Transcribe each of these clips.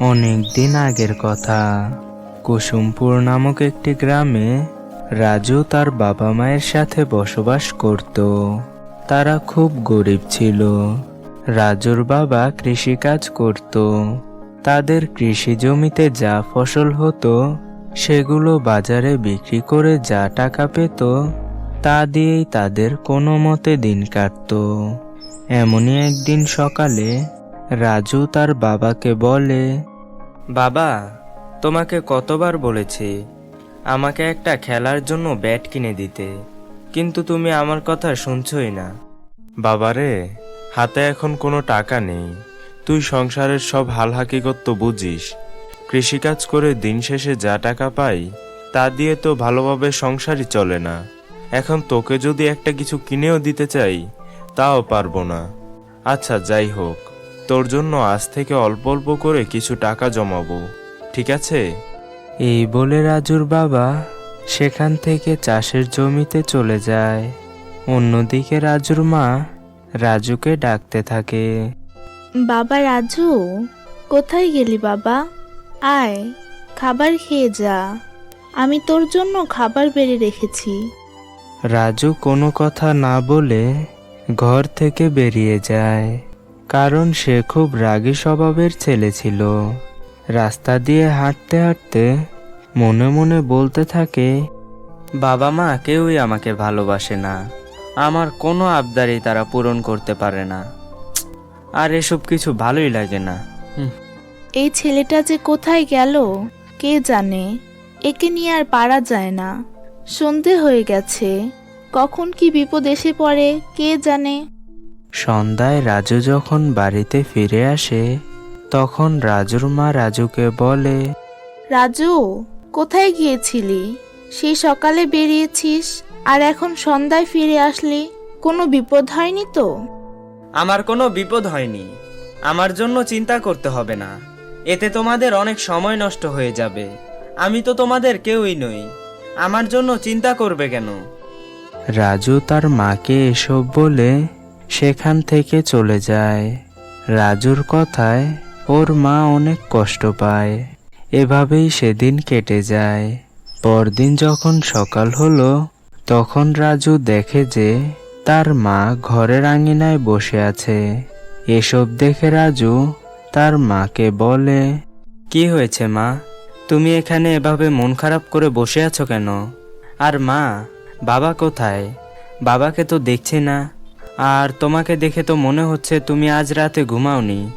অনেক দিন আগের কথা। কুসুমপুর নামক একটি গ্রামে রাজু তার বাবা মায়ের সাথে বসবাস করত। তারা খুব গরিব ছিল। রাজুর বাবা কৃষিকাজ করত। তাদের কৃষি জমিতে যা ফসল হতো, সেগুলো বাজারে বিক্রি করে যা টাকা পেত, তা দিয়েই তাদের কোনো মতে দিন কাটত। এমনই একদিন সকালে রাজু তার বাবাকে বলে বাবা তোমাকে কতবার বলেছি আমাকে একটা খেলার জন্য ব্যাট কিনে দিতে কিন্তু তুমি আমার কথা শুনছই না। বাবারে হাতে এখন কোনো টাকা নেই তুই সংসারের সব হাল হাকিকত তো বুঝিস। কৃষিকাজ করে দিন শেষে যা টাকা পাই তা দিয়ে তো ভালোভাবে সংসারই চলে না। এখন তোকে যদি একটা কিছু কিনেও দিতে চাই তাও পারব না। আচ্ছা যাই হোক। তোর জন্য আজ থেকে অল্প অল্প করে কিছু টাকা জমাবো ঠিক আছে? এই বলে রাজুর বাবা সেখান থেকে চাষের জমিতে চলে যায়। অন্যদিকে রাজুর মা রাজুকে ডাকতে থাকে। বাবা রাজু কোথায় গেলি বাবা? আয় খাবার খেয়ে যা। আমি তোর জন্য খাবার বেড়ে রেখেছি। রাজু কোনো কথা না বলে ঘর থেকে বেরিয়ে যায়। কারণ সে খুব রাগী স্বভাবের ছেলে ছিল। রাস্তা দিয়ে হাঁটতে হাঁটতে মনে মনে বলতে থাকে বাবা মা কেউই আমাকে ভালোবাসে না। আমার কোনো আবদারই তারা পূরণ করতে পারে না। আর এসব কিছু ভালোই লাগে না। এই ছেলেটা যে কোথায় গেল কে জানে? একে নিয়ে আর পারা যায় না। সন্ধে হয়ে গেছে। কখন কি বিপদ এসে পড়ে কে জানে? সন্ধ্যায় রাজু যখন বাড়িতে ফিরে আসে তখন রাজুর মা রাজুকে বলে রাজু কোথায় গিয়েছিলি? সেই সকালে বেরিয়েছিস আর এখন সন্ধ্যায় ফিরে আসলি কোনো বিপদ হয়নি তো? আমার কোনো বিপদ হয়নি। আমার জন্য চিন্তা করতে হবে না। এতে তোমাদের অনেক সময় নষ্ট হয়ে যাবে। আমি তো তোমাদের কেউই নই। আমার জন্য চিন্তা করবে কেন? রাজু তার মাকে এসব বলে সেখান থেকে চলে যায়। রাজুর কথায় ওর মা অনেক কষ্ট পায়। এভাবেই সেদিন কেটে যায়। পরদিন যখন সকাল হলো, তখন রাজু দেখে যে তার মা ঘরের আঙিনায় বসে আছে। এসব দেখে রাজু তার মাকে বলে, কি হয়েছে মা? তুমি এখানে এভাবে মন খারাপ করে বসে আছো কেন? আর মা, বাবা কোথায়? বাবাকে তো দেখছি না। আর তোমাকে দেখে তো মনে হচ্ছে তুমি আজ রাতে ঘুমাওনি।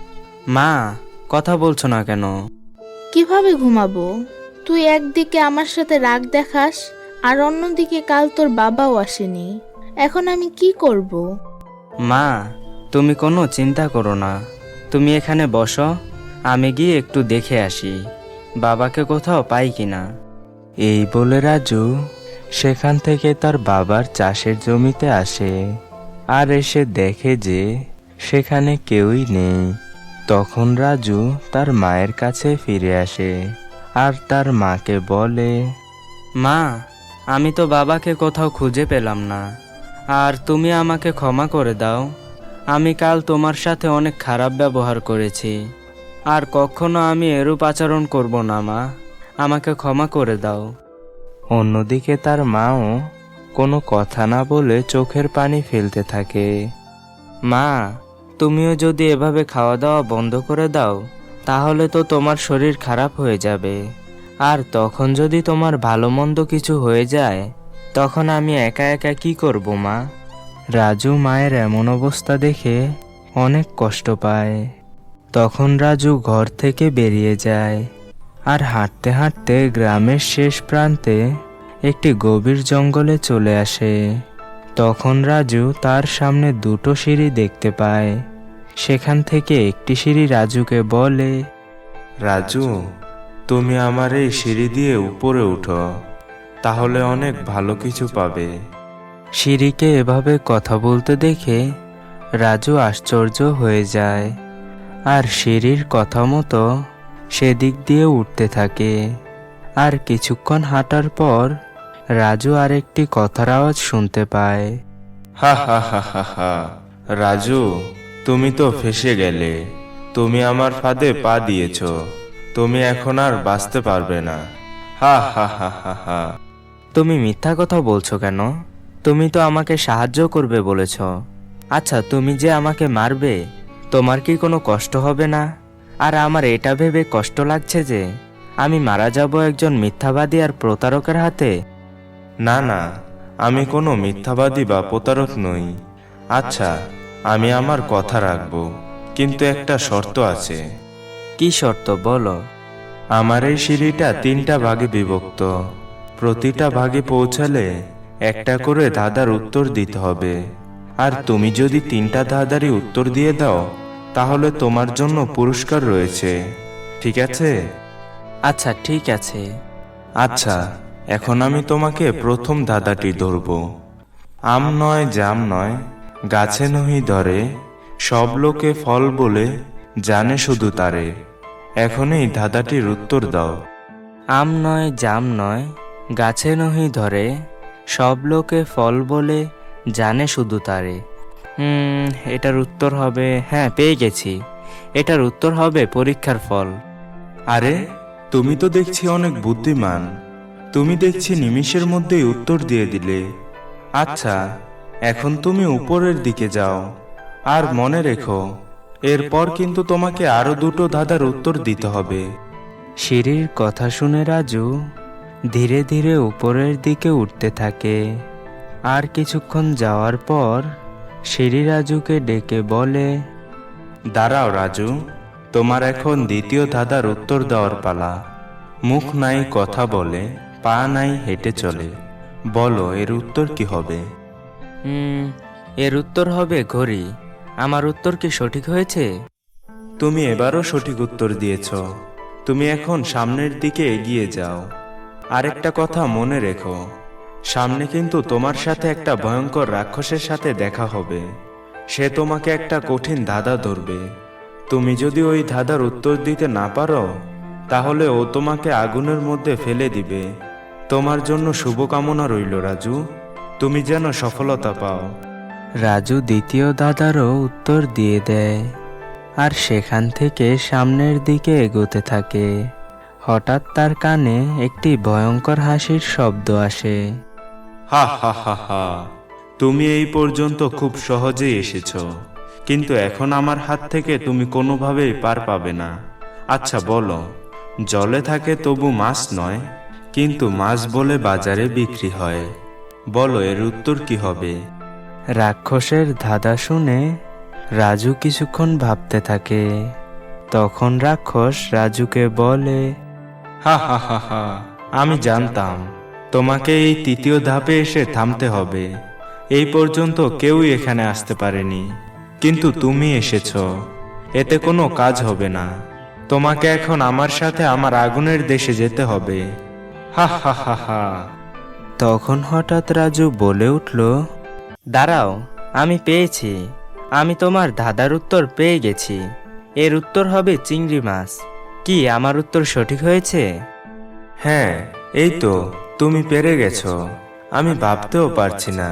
মা কথা বলছো না কেন? কীভাবে ঘুমাবো? তুই একদিকে আমার সাথে রাগ দেখাস আর অন্যদিকে কাল তোর বাবাও আসেনি। এখন আমি কি করব। মা তুমি কোনো চিন্তা করো না। তুমি এখানে বসো আমি গিয়ে একটু দেখে আসি। বাবাকে কোথাও পাই কিনা। এই বলে রাজু সেখান থেকে তার বাবার চাষের জমিতে আসে। আর এসে দেখে যে সেখানে কেউই নেই। তখন রাজু তার মায়ের কাছে ফিরে আসে আর তার মাকে বলে, মা, আমি তো বাবাকে কোথাও খুঁজে পেলাম না। আর তুমি আমাকে ক্ষমা করে দাও। আমি কাল তোমার সাথে অনেক খারাপ ব্যবহার করেছি। আর কখনো আমি এরূপ আচরণ করব না, মা। আমাকে ক্ষমা করে দাও। অন্যদিকে তার মাও কোনো কথা না বলে চোখের পানি ফেলতে থাকে। মা, তুমিও যদি এভাবে খাওয়া দাওয়া বন্ধ করে দাও, তাহলে তো তোমার শরীর খারাপ হয়ে যাবে। আর তখন যদি তোমার ভালো মন্দ কিছু হয়ে যায়, তখন আমি একা একা কি করব, মা? রাজু মায়ের এমন অবস্থা দেখে অনেক কষ্ট পায়। তখন রাজু ঘর থেকে বেরিয়ে যায়, আর হাঁটতে হাঁটতে গ্রামের শেষ প্রান্তে একটি গভীর জঙ্গলে চলে আসে। তখন রাজু তার সামনে দুটো সিঁড়ি দেখতে পায়। সেখান থেকে একটি সিঁড়ি রাজুকে বলে রাজু তুমি আমার এই সিঁড়ি দিয়ে উপরে উঠো তাহলে অনেক ভালো কিছু পাবে। সিঁড়িকে এভাবে কথা বলতে দেখে রাজু আশ্চর্য হয়ে যায়। আর সিঁড়ির কথা মতো সেদিক দিয়ে উঠতে থাকে। আর কিছুক্ষণ হাঁটার পর রাজু আরেকটি কথার আওয়াজ শুনতে পায়। হা হা হা হা হা। রাজু তুমি তো ফেসে গেলে। তুমি আমার ফাঁদে পা দিয়েছ। তুমি এখন আর বাঁচতে পারবে না। হা হা হা হা হা। তুমি মিথ্যা কথা বলছো কেন? তুমি তো আমাকে সাহায্য করবে বলেছ। আচ্ছা তুমি যে আমাকে মারবে তোমার কি কোনো কষ্ট হবে না? আর আমার এটা ভেবে কষ্ট লাগছে যে আমি মারা যাব একজন মিথ্যাবাদী আর প্রতারকের হাতে? না না আমি কোনো মিথ্যাবাদী বা প্রতারক নই। আচ্ছা আমি আমার কথা রাখব কিন্তু একটা শর্ত আছে। কি শর্ত? বলো। আমার এই সিঁড়িটা তিনটা ভাগে বিভক্ত। প্রতিটা ভাগে পৌঁছালে একটা করে ধাঁধার উত্তর দিতে হবে। আর তুমি যদি তিনটা ধাঁধারই উত্তর দিয়ে দাও তাহলে তোমার জন্য পুরস্কার রয়েছে। ঠিক আছে? আচ্ছা ঠিক আছে। আচ্ছা। এখন আমি তোমাকে প্রথম ধাঁধাটি ধরব। আম নয় জাম নয় গাছে নহি ধরে সব লোকে ফল বলে জানে শুধু তারে। এখন এই ধাঁধাটির উত্তর দাও। আম নয় জাম নয় গাছে নহি ধরে সব লোকে ফল বলে জানে শুধু তারে। হুম এটার উত্তর হবে হ্যাঁ পেয়ে গেছি। এটার উত্তর হবে পরীক্ষার ফল। আরে তুমি তো দেখছি অনেক বুদ্ধিমান। তুমি দেখছি নিমিষের মধ্যেই উত্তর দিয়ে দিলে। আচ্ছা এখন তুমি উপরের দিকে যাও। আর মনে রেখো এরপর কিন্তু তোমাকে আরও দুটো ধাঁধার উত্তর দিতে হবে। সিঁড়ির কথা শুনে রাজু ধীরে ধীরে উপরের দিকে উঠতে থাকে। আর কিছুক্ষণ যাওয়ার পর সিঁড়ি রাজুকে ডেকে বলে দাঁড়াও রাজু তোমার এখন দ্বিতীয় ধাঁধার উত্তর দেওয়ার পালা। মুখ নাই কথা বলে। পা নাই হেঁটে চলে। বলো এর উত্তর কি হবে? হুম এর উত্তর হবে ঘড়ি। আমার উত্তর কি সঠিক হয়েছে? তুমি এবারও সঠিক উত্তর দিয়েছ। তুমি এখন সামনের দিকে এগিয়ে যাও। আরেকটা কথা মনে রেখো। সামনে কিন্তু তোমার সাথে একটা ভয়ঙ্কর রাক্ষসের সাথে দেখা হবে। সে তোমাকে একটা কঠিন ধাঁধা ধরবে। তুমি যদি ওই ধাঁধার উত্তর দিতে না পারো তাহলে ও তোমাকে আগুনের মধ্যে ফেলে দিবে। তোমার জন্য শুভকামনা রইল রাজু। তুমি যেন সফলতা পাও। রাজু দ্বিতীয় দাদারও উত্তর দিয়ে দেয়। আর সেখান থেকে সামনের দিকে এগোতে থাকে। হঠাৎ তার কানে একটি ভয়ঙ্কর হাসির শব্দ আসে। হা হা হা হা। তুমি এই পর্যন্ত খুব সহজেই এসেছ। কিন্তু এখন আমার হাত থেকে তুমি কোনোভাবেই পার পাবে না। আচ্ছা বলো। জলে থাকে তবু মাছ নয়? কিন্তু মাছ বলে বাজারে বিক্রি হয়। বলো এর উত্তর কি হবে? রাক্ষসের ধাঁধা শুনে রাজু কিছুক্ষণ ভাবতে থাকে। তখন রাক্ষস রাজুকে বলে হা হা হা হা আমি জানতাম। তোমাকে এই তৃতীয় ধাপে এসে থামতে হবে। এই পর্যন্ত কেউই এখানে আসতে পারেনি। কিন্তু তুমি এসেছ। এতে কোনো কাজ হবে না। তোমাকে এখন আমার সাথে আমার আগুনের দেশে যেতে হবে। হা হা তখন হঠাৎ রাজু বলে উঠল, দাঁড়াও, আমি পেয়েছি। আমি তোমার ধাঁধার উত্তর পেয়ে গেছি। এর উত্তর হবে চিংড়ি মাছ। কি আমার উত্তর সঠিক হয়েছে? হ্যাঁ এই তো, তুমি পেরে গেছো। আমি ভাবতেও পারছি না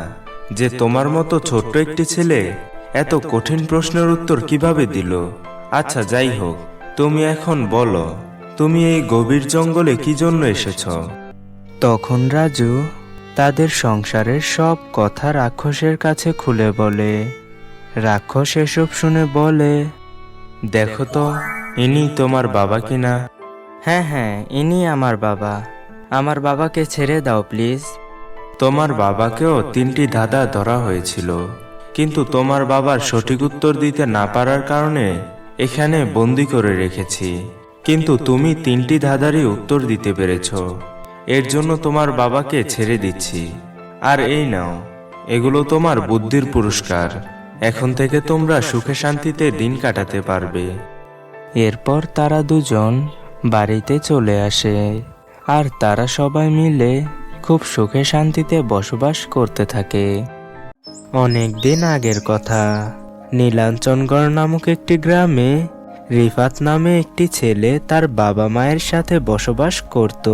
যে তোমার মতো ছোট্ট একটি ছেলে এত কঠিন প্রশ্নের উত্তর কীভাবে দিল। আচ্ছা যাই হোক, তুমি এখন বলো। তুমি এই গভীর জঙ্গলে কি জন্য এসেছ? তখন রাজু তাদের সংসারের সব কথা রাক্ষসের কাছে খুলে বলে। রাক্ষস এসব শুনে বলে দেখো তো ইনি তোমার বাবা কিনা? হ্যাঁ হ্যাঁ ইনি আমার বাবা। আমার বাবাকে ছেড়ে দাও প্লিজ। তোমার বাবাকেও তিনটি ধাঁধা ধরা হয়েছিল। কিন্তু তোমার বাবার সঠিক উত্তর দিতে না পারার কারণে এখানে বন্দি করে রেখেছি। কিন্তু তুমি তিনটি ধাঁধারই উত্তর দিতে পেরেছ। এর জন্য তোমার বাবাকে ছেড়ে দিচ্ছি। আর এই নাও, এগুলো তোমার বুদ্ধির পুরস্কার। এখন থেকে তোমরা সুখে শান্তিতে দিন কাটাতে পারবে। এরপর তারা দুজন বাড়িতে চলে আসে। আর তারা সবাই মিলে খুব সুখে শান্তিতে বসবাস করতে থাকে। অনেক দিন আগের কথা, নীলাঞ্চনগড় নামক একটি গ্রামে রিফাত নামে একটি ছেলে তার বাবা মায়ের সাথে বসবাস করত।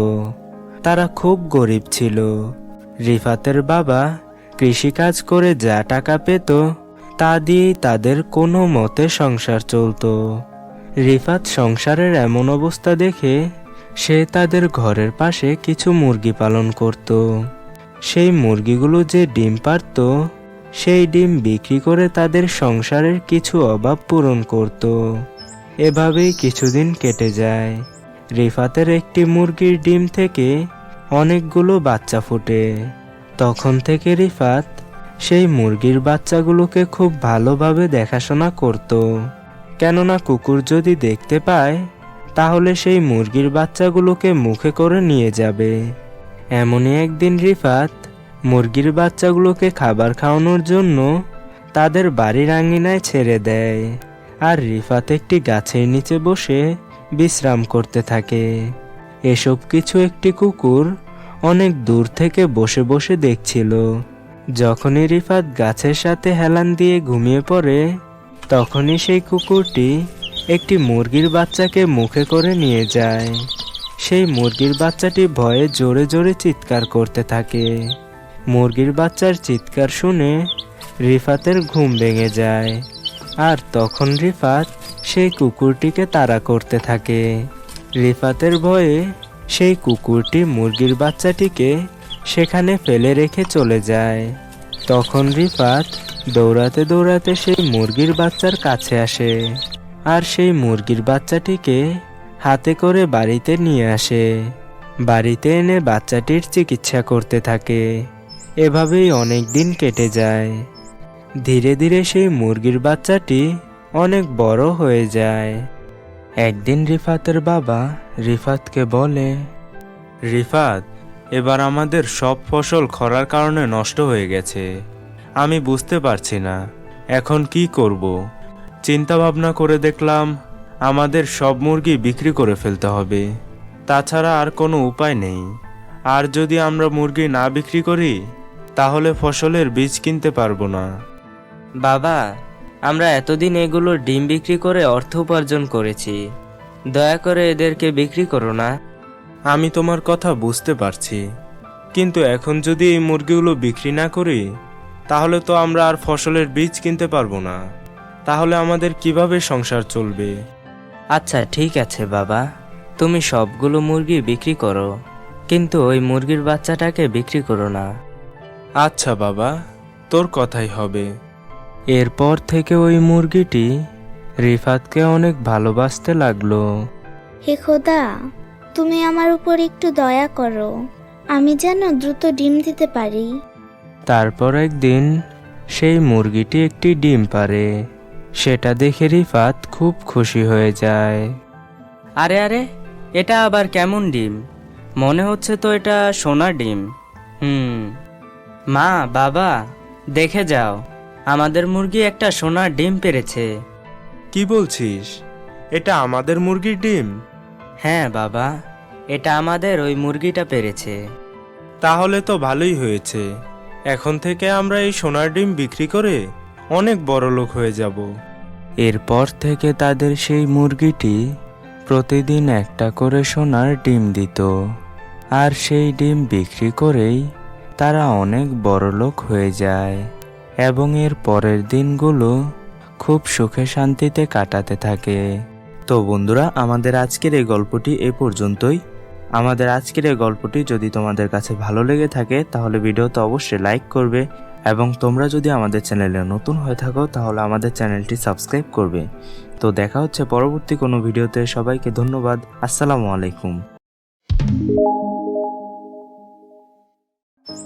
তারা খুব গরিব ছিল। রিফাতের বাবা কৃষিকাজ করে যা টাকা পেত, তা দিয়েই তাদের কোনো মতে সংসার চলতো। রিফাত সংসারের এমন অবস্থা দেখে সে তাদের ঘরের পাশে কিছু মুরগি পালন করত। সেই মুরগিগুলো যে ডিম পারত, সেই ডিম বিক্রি করে তাদের সংসারের কিছু অভাব পূরণ করত। এভাবেই কিছুদিন কেটে যায়। রিফাতের একটি মুরগির ডিম থেকে অনেকগুলো বাচ্চা ফোটে। তখন থেকে রিফাত সেই মুরগির বাচ্চাগুলোকে খুব ভালোভাবে দেখাশোনা করত। কেননা কুকুর যদি দেখতে পায়, তাহলে সেই মুরগির বাচ্চাগুলোকে মুখে করে নিয়ে যাবে। এমনই একদিন রিফাত মুরগির বাচ্চাগুলোকে খাবার খাওয়ানোর জন্য তাদের বাড়ির আঙিনায় ছেড়ে দেয়। আর রিফাত একটি গাছের নিচে বসে বিশ্রাম করতে থাকে। এসব কিছু একটি কুকুর অনেক দূর থেকে বসে বসে দেখছিল। যখনই রিফাত গাছের সাথে হেলান দিয়ে ঘুমিয়ে পড়ে, তখনই সেই কুকুরটি একটি মুরগির বাচ্চাকে মুখে করে নিয়ে যায়। সেই মুরগির বাচ্চাটি ভয়ে জোরে জোরে চিৎকার করতে থাকে। মুরগির বাচ্চার চিৎকার শুনে রিফাতের ঘুম ভেঙে যায়। আর তখন রিফাত সেই কুকুরটিকে তাড়া করতে থাকে। রিফাতের ভয়ে সেই কুকুরটি মুরগির বাচ্চাটিকে সেখানে ফেলে রেখে চলে যায়। তখন রিফাত দৌড়াতে দৌড়াতে সেই মুরগির বাচ্চার কাছে আসে আর সেই মুরগির বাচ্চাটিকে হাতে করে বাড়িতে নিয়ে আসে। বাড়িতে এনে বাচ্চাটির চিকিৎসা করতে থাকে। এভাবেই অনেক দিন কেটে যায়। ধীরে ধীরে সেই মুরগির বাচ্চাটি অনেক বড় হয়ে যায়। একদিন রিফাতের বাবা রিফাতকে বলে, রিফাত, এবার আমাদের সব ফসল খরার কারণে নষ্ট হয়ে গেছে। আমি বুঝতে পারছি না, এখন কি করব? চিন্তা ভাবনা করে দেখলাম, আমাদের সব মুরগি বিক্রি করে ফেলতে হবে। তাছাড়া আর কোনো উপায় নেই। আর যদি আমরা মুরগি না বিক্রি করি, তাহলে ফসলের বীজ কিনতে পারব না। বাবা আমরা এতদিন এগুলোর ডিম বিক্রি করে অর্থ উপার্জন করেছি। দয়া করে এদেরকে বিক্রি করো না। আমি তোমার কথা বুঝতে পারছি। কিন্তু এখন যদি এই মুরগিগুলো বিক্রি না করি তাহলে তো আমরা আর ফসলের বীজ কিনতে পারব না। তাহলে আমাদের কীভাবে সংসার চলবে? আচ্ছা ঠিক আছে বাবা। তুমি সবগুলো মুরগি বিক্রি করো কিন্তু ওই মুরগির বাচ্চাটাকে বিক্রি করো না। আচ্ছা বাবা তোর কথাই হবে। এরপর থেকে ওই মুরগিটি রিফাতকে অনেক ভালোবাসতে লাগল। হে খোদা তুমি আমার উপর একটু দয়া করো আমি যেন দ্রুত ডিম দিতে পারি। তারপর একদিন সেই মুরগিটি একটি ডিম পারে সেটা দেখে রিফাত খুব খুশি হয়ে যায়। আরে আরে এটা আবার কেমন ডিম? মনে হচ্ছে তো এটা সোনার ডিম। হুম। মা বাবা দেখে যাও। আমাদের মুরগি একটা সোনার ডিম পেরেছে। কি বলছিস? এটা আমাদের মুরগির ডিম? হ্যাঁ বাবা। এটা আমাদের ওই মুরগিটা পেরেছে। তাহলে তো ভালোই হয়েছে। এখন থেকে আমরা এই সোনার ডিম বিক্রি করে অনেক বড় লোক হয়ে যাব। এরপর থেকে তাদের সেই মুরগিটি প্রতিদিন একটা করে সোনার ডিম দিত। আর সেই ডিম বিক্রি করেই তারা অনেক বড় লোক হয়ে যায়। এবং এর পরের দিনগুলো খুব সুখে শান্তিতে কাটাতে থাকে। তো বন্ধুরা, আমাদের আজকের এই গল্পটি এ পর্যন্তই। আমাদের আজকের এই গল্পটি যদি তোমাদের কাছে ভালো লেগে থাকে, তাহলে ভিডিওতে অবশ্যই লাইক করবে এবং তোমরা যদি আমাদের চ্যানেলে নতুন হয়ে থাকো, তাহলে আমাদের চ্যানেলটি সাবস্ক্রাইব করবে। তো দেখা হচ্ছে পরবর্তী কোনো ভিডিওতে। সবাইকে ধন্যবাদ। আসসালামু আলাইকুম।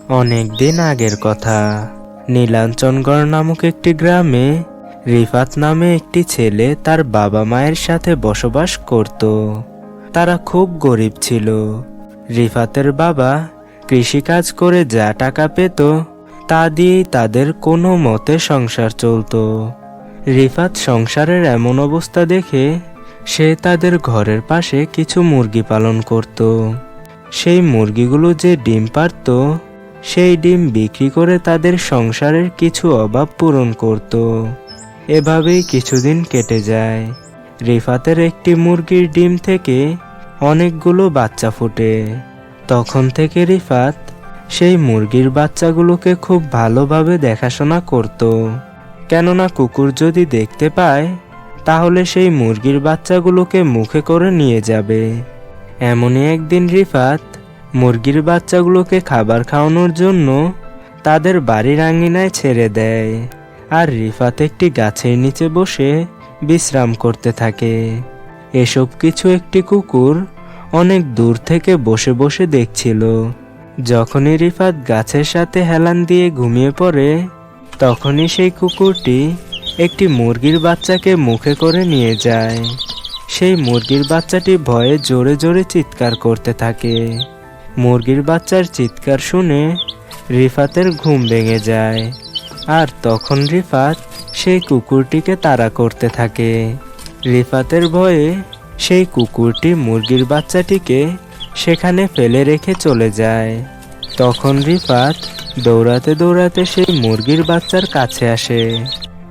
অনেক দিন আগের কথা। নীলাঞ্চনগড় নামক একটি গ্রামে রিফাত নামে একটি ছেলে তার বাবা মায়ের সাথে বসবাস করত। তারা খুব গরিব ছিল। রিফাতের বাবা কৃষিকাজ করে যা টাকা পেত, তা দিয়েই তাদের কোনো মতে সংসার চলতো। রিফাত সংসারের এমন অবস্থা দেখে সে তাদের ঘরের পাশে কিছু মুরগি পালন করত। সেই মুরগিগুলো যে ডিম পারত সেই ডিম বিক্রি করে তাদের সংসারের কিছু অভাব পূরণ করত। এভাবেই কিছুদিন কেটে যায়। রিফাতের একটি মুরগির ডিম থেকে অনেকগুলো বাচ্চা ফোটে। তখন থেকে রিফাত সেই মুরগির বাচ্চাগুলোকে খুব ভালোভাবে দেখাশোনা করত। কেননা কুকুর যদি দেখতে পায়, তাহলে সেই মুরগির বাচ্চাগুলোকে মুখে করে নিয়ে যাবে। এমনই একদিন রিফাত মুরগির বাচ্চাগুলোকে খাবার খাওয়ানোর জন্য তাদের বাড়ির আঙিনায় ছেড়ে দেয় আর রিফাত একটি গাছের নিচে বসে বিশ্রাম করতে থাকে। এসব কিছু একটি কুকুর অনেক দূর থেকে বসে বসে দেখছিল। যখনই রিফাত গাছের সাথে হেলান দিয়ে ঘুমিয়ে পড়ে, তখনই সেই কুকুরটি একটি মুরগির বাচ্চাকে মুখে করে নিয়ে যায়। সেই মুরগির বাচ্চাটি ভয়ে জোরে জোরে চিৎকার করতে থাকে। মুরগির বাচ্চার চিৎকার শুনে রিফাতের ঘুম ভেঙে যায়। আর তখন রিফাত সেই কুকুরটিকে তাড়া করতে থাকে। রিফাতের ভয়ে সেই কুকুরটি মুরগির বাচ্চাটিকে সেখানে ফেলে রেখে চলে যায়। তখন রিফাত দৌড়াতে দৌড়াতে সেই মুরগির বাচ্চার কাছে আসে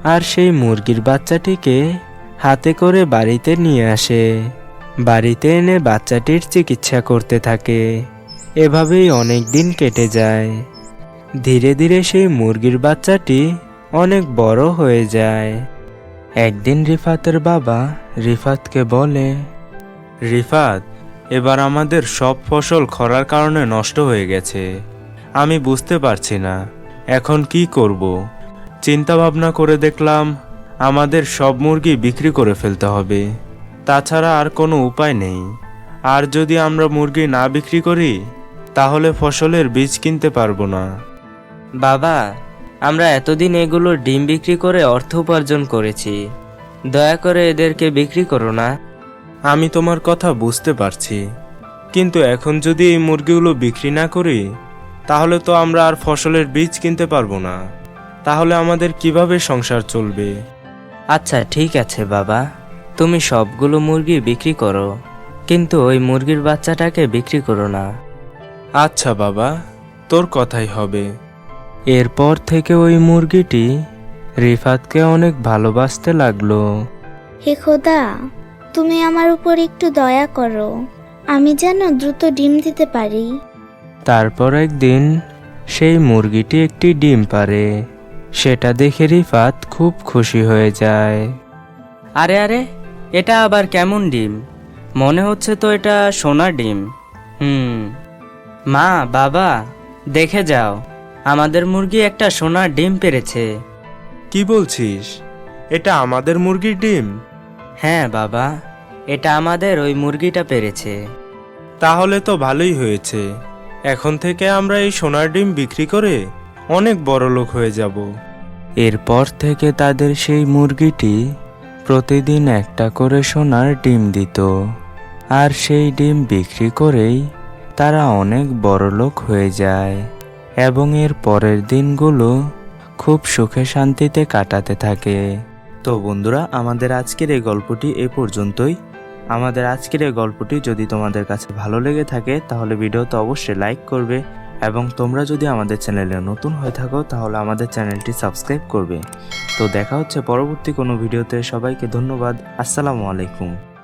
আর সেই মুরগির বাচ্চাটিকে হাতে করে বাড়িতে নিয়ে আসে। বাড়িতে এনে বাচ্চাটির চিকিৎসা করতে থাকে। এভাবেই অনেক দিন কেটে যায়। ধীরে ধীরে সেই মুরগির বাচ্চাটি অনেক বড় হয়ে যায়। একদিন রিফাতের বাবা রিফাতকে বলে, রিফাত, এবার আমাদের সব ফসল খরার কারণে নষ্ট হয়ে গেছে। আমি বুঝতে পারছি না, এখন কি করব? চিন্তা ভাবনা করে দেখলাম, আমাদের সব মুরগি বিক্রি করে ফেলতে হবে। তাছাড়া আর কোনো উপায় নেই। আর যদি আমরা মুরগি না বিক্রি করি তাহলে ফসলের বীজ কিনতে পারব না। বাবা আমরা এতদিন এগুলো ডিম বিক্রি করে অর্থ উপার্জন করেছি। দয়া করে এদেরকে বিক্রি করো না। আমি তোমার কথা বুঝতে পারছি। কিন্তু এখন যদি এই মুরগিগুলো বিক্রি না করি তাহলে তো আমরা আর ফসলের বীজ কিনতে পারব না। তাহলে আমাদের কীভাবে সংসার চলবে? আচ্ছা ঠিক আছে বাবা। তুমি সবগুলো মুরগি বিক্রি করো কিন্তু ওই মুরগির বাচ্চাটাকে বিক্রি করো না। আচ্ছা বাবা তোর কথাই হবে। এরপর থেকে ওই মুরগিটি রিফাতকে অনেক ভালোবাসতে লাগল। হে খোদা তুমি আমার উপর একটু দয়া করো আমি যেন দ্রুত ডিম দিতে পারি। তারপর একদিন সেই মুরগিটি একটি ডিম পারে সেটা দেখে রিফাত খুব খুশি হয়ে যায়। আরে আরে এটা আবার কেমন ডিম? মনে হচ্ছে তো এটা সোনার ডিম। হুম। মা বাবা দেখে যাও আমাদের মুরগি একটা সোনার ডিম পেরেছে। কি বলছিস? এটা আমাদের মুরগির ডিম? হ্যাঁ বাবা এটা আমাদের ওই মুরগিটা পেরেছে। তাহলে তো ভালোই হয়েছে। এখন থেকে আমরা এই সোনার ডিম বিক্রি করে অনেক বড় লোক হয়ে যাব। এরপর থেকে তাদের সেই মুরগিটি প্রতিদিন একটা করে সোনার ডিম দিত। আর সেই ডিম বিক্রি করেই তারা অনেক বড় লোক হয়ে যায় এবং এর পরের দিনগুলো খুব সুখে শান্তিতে কাটাতে থাকে। তো বন্ধুরা, আমাদের আজকের এই গল্পটি এ পর্যন্তই। আমাদের আজকের এই গল্পটি যদি তোমাদের কাছে ভালো লেগে থাকে, তাহলে ভিডিওতে অবশ্যই লাইক করবে এবং তোমরা যদি আমাদের চ্যানেলে নতুন হয়ে থাকো, তাহলে আমাদের চ্যানেলটি সাবস্ক্রাইব করবে। তো দেখা হচ্ছে পরবর্তী কোনো ভিডিওতে। সবাইকে ধন্যবাদ। আসসালামু আলাইকুম।